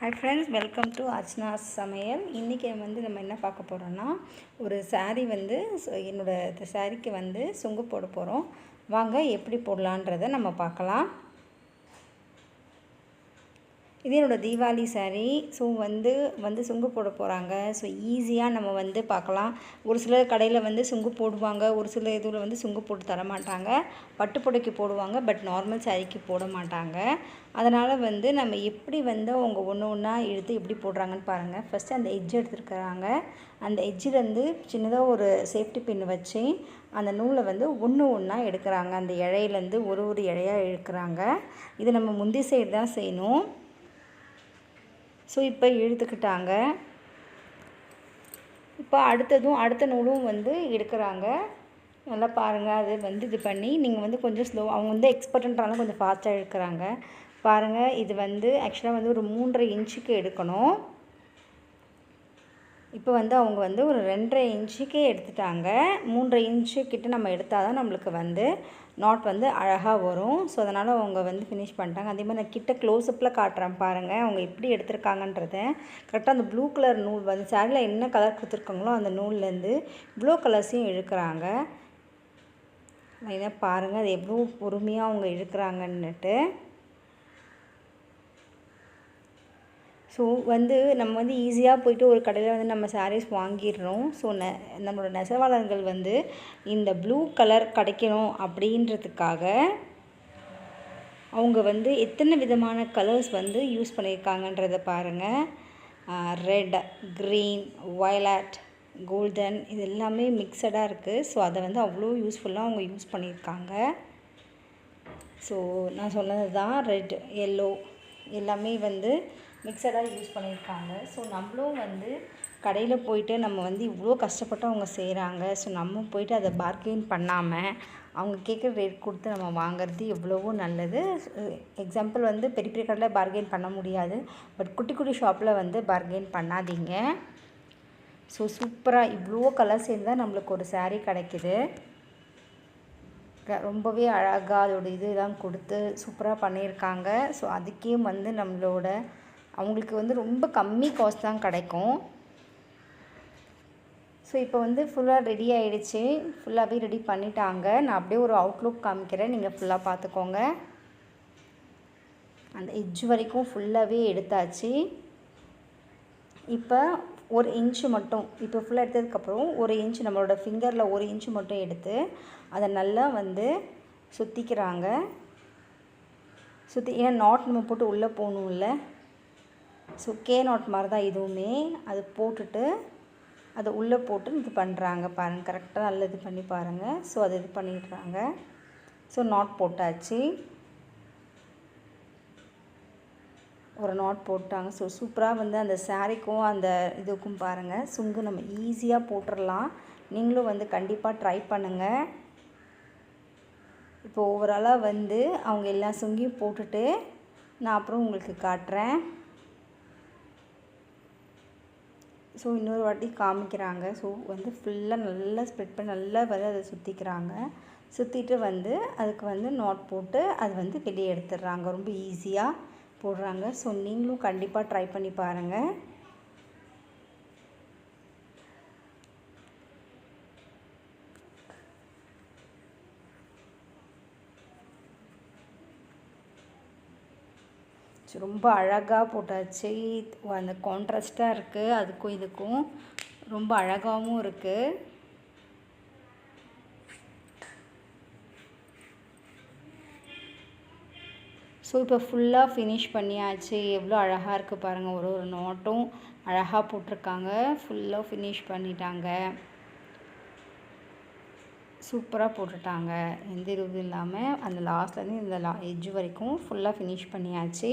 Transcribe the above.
Hi friends welcome to Archana's சமையல். இன்றைக்கி வந்து நம்ம என்ன பார்க்க போகிறோன்னா ஒரு saree வந்து என்னோடய என்னோட சாரீக்கு வந்து சுங்கு போட போகிறோம் வாங்க எப்படி போடலான்றதை நம்ம பார்க்கலாம். இது என்னோடய தீபாவளி saree. ஸோ வந்து வந்து சுங்கு போட போகிறாங்க ஸோ ஈஸியாக நம்ம வந்து பார்க்கலாம். ஒரு சில கடையில் வந்து சுங்கு போடுவாங்க. ஒரு சில இதில் வந்து சுங்கு போட்டு தர மாட்டாங்க. பட்டு புடைக்கு போடுவாங்க. பட் நார்மல் சாரிக்கு போட மாட்டாங்க. அதனால் வந்து நம்ம எப்படி வந்து அவங்க ஒன்று ஒன்றா எடுத்து எப்படி போடுறாங்கன்னு பாருங்கள் ஃபஸ்ட்டு அந்த எட்ஜ் எடுத்துருக்குறாங்க. அந்த எட்ஜிலேருந்து சின்னதாக ஒரு சேஃப்டி பின் வச்சு அந்த நூலை வந்து ஒன்று ஒன்றா எடுக்கிறாங்க. அந்த இழையிலேருந்து ஒரு ஒரு இழையாக எடுக்கிறாங்க இது நம்ம முந்தி சைடு தான் செய்யணும். ஸோ இப்போ இழுத்துக்கிட்டாங்க. இப்போ அடுத்ததும் அடுத்த நூலும் வந்து எடுக்கிறாங்க. நல்லா பாருங்கள் அது வந்து இது பண்ணி நீங்கள் வந்து கொஞ்சம் ஸ்லோ அவங்க வந்து எக்ஸ்பர்ட்ன்றாலும் கொஞ்சம் ஃபாஸ்ட்டாக எடுக்கிறாங்க. பாருங்கள் இது வந்து ஆக்சுவலாக வந்து ஒரு மூன்றரை இன்ச்சுக்கு எடுக்கணும். இப்போ வந்து அவங்க வந்து ஒரு ரெண்டரை இன்ச்சுக்கே எடுத்துட்டாங்க. மூன்றரை இன்ச்சு கிட்ட நம்ம எடுத்தால் தான் நம்மளுக்கு வந்து நாட் வந்து அழகாக வரும். ஸோ அதனால் அவங்க வந்து ஃபினிஷ் பண்ணிட்டாங்க. அதே மாதிரி நான் கிட்ட க்ளோஸ்அப்பில் காட்டுறேன் பாருங்கள் அவங்க எப்படி எடுத்திருக்காங்கன்றத. கரெக்டாக அந்த ப்ளூ கலர் நூல் வந்து சாரியில் என்ன கலர் கொடுத்துருக்காங்களோ அந்த நூல்லேருந்து இவ்வளோ கலர்ஸையும் இழுக்கிறாங்க. லைனாக பாருங்கள் அது எவ்வளோ பொறுமையாக அவங்க இழுக்கிறாங்கன்னுட்டு. ஸோ வந்து நம்ம வந்து ஈஸியாக போயிட்டு ஒரு கடையில் வந்து நம்ம சாரீஸ் வாங்கிடுறோம். ஸோ ந நம்மளோட நெசவாளர்கள் வந்து இந்த ப்ளூ கலர் கிடைக்கணும் அப்படின்றதுக்காக அவங்க வந்து எத்தனை விதமான கலர்ஸ் வந்து யூஸ் பண்ணியிருக்காங்கன்றதை பாருங்கள் ரெட் க்ரீன் வயலட் கோல்டன் இது எல்லாமே மிக்சடாக இருக்குது ஸோ அதை வந்து அவ்வளோ யூஸ்ஃபுல்லாக அவங்க யூஸ் பண்ணியிருக்காங்க. ஸோ நான் சொன்னது தான் ரெட் எல்லோ எல்லாமே வந்து மிக்சராக யூஸ் பண்ணியிருக்காங்க. ஸோ நம்மளும் வந்து கடையில் போயிட்டு நம்ம வந்து இவ்வளோ கஷ்டப்பட்டு அவங்க செய்கிறாங்க ஸோ நம்ம போயிட்டு அதை பார்கெயின் பண்ணாமல் அவங்க கேட்குற ரேட் கொடுத்து நம்ம வாங்குறது எவ்வளவோ நல்லது. எக்ஸாம்பிள் வந்து பெரிய பெரிய கடையில் பார்கெயின் பண்ண முடியாது. பட் குட்டி குட்டி ஷாப்பில் வந்து பார்கெயின் பண்ணாதீங்க. ஸோ சூப்பராக இவ்வளோ கலர்ஸ் இருந்தால் நம்மளுக்கு ஒரு சாரீ கிடைக்குது. ரொம்பவே அழகாக அதோட இதெல்லாம் கொடுத்து சூப்பராக பண்ணியிருக்காங்க. ஸோ அதுக்கே வந்து நம்மளோட அவங்களுக்கு வந்து ரொம்ப கம்மி காஸ்ட் தான் கிடைக்கும். ஸோ இப்போ வந்து ஃபுல்லாக ரெடி ஆகிடுச்சு ஃபுல்லாகவே ரெடி பண்ணிட்டாங்க. நான் அப்படியே ஒரு அவுட்லுக் காமிக்கிறேன். நீங்கள் ஃபுல்லாக பார்த்துக்கோங்க. அந்த எட்ஜ் வரைக்கும் ஃபுல்லாகவே எடுத்தாச்சு. இப்போ ஒரு இன்ச்சு மட்டும் இப்போ ஃபுல்லாக எடுத்ததுக்கப்புறம் ஒரு இன்ச் நம்மளோட ஃபிங்கரில் ஒரு இன்ச்சு மட்டும் எடுத்து அதை நல்லா வந்து சுற்றிக்கிறாங்க சுற்றி ஏன்னா நாட் நம்ம போட்டு உள்ளே போகணும்ல. ஸோ கே நாட் மாதிரி தான் இதுவுமே அது போட்டுட்டு அதை உள்ளே போட்டு இது பண்ணுறாங்க பாருங்கள் கரெக்டாக நல்ல இது பண்ணி பாருங்கள் ஸோ அதை இது பண்ணிடுறாங்க. ஸோ நாட் போட்டாச்சு. ஒரு நாட் போட்டாங்க. ஸோ சூப்பராக வந்து அந்த சாரீக்கும் அந்த இதுக்கும் பாருங்கள் சுங்கு நம்ம ஈஸியாக போட்டுடலாம் நீங்களும் வந்து கண்டிப்பாக ட்ரை பண்ணுங்கள் இப்போ ஓவராலாக வந்து அவங்க எல்லா சுங்கியும் போட்டுட்டு நான் அப்புறம் உங்களுக்கு காட்டுறேன். ஸோ இன்னொரு வாட்டி காமிக்கிறாங்க. ஸோ வந்து ஃபுல்லாக நல்லா ஸ்ப்ரெட் பண்ணி நல்லா வந்து அதை சுற்றிக்கிறாங்க சுற்றிட்டு வந்து அதுக்கு வந்து நாட் போட்டு அது வந்து வெளியே எடுத்துடுறாங்க. ரொம்ப ஈஸியாக போடுறாங்க. ஸோ நீங்களும் கண்டிப்பாக ட்ரை பண்ணி பாருங்கள் ரொம்ப அழகாக போட்டாச்சு. அந்த கான்ட்ராஸ்ட்டாக இருக்குது அதுக்கும் இதுக்கும். ரொம்ப அழகாகவும் இருக்குது ஸோ இப்போ ஃபுல்லாக ஃபினிஷ் பண்ணியாச்சு. எவ்வளோ அழகாக இருக்குது பாருங்கள் ஒரு ஒரு நோட்டும் அழகாக போட்டிருக்காங்க. ஃபுல்லாக ஃபினிஷ் பண்ணிட்டாங்க. சூப்பராக போட்டுட்டாங்க. எந்த இதுவும் இல்லாமல் அந்த லாஸ்ட்லேருந்து இந்த லா எஜ்ஜு வரைக்கும் ஃபுல்லாக ஃபினிஷ் பண்ணியாச்சு.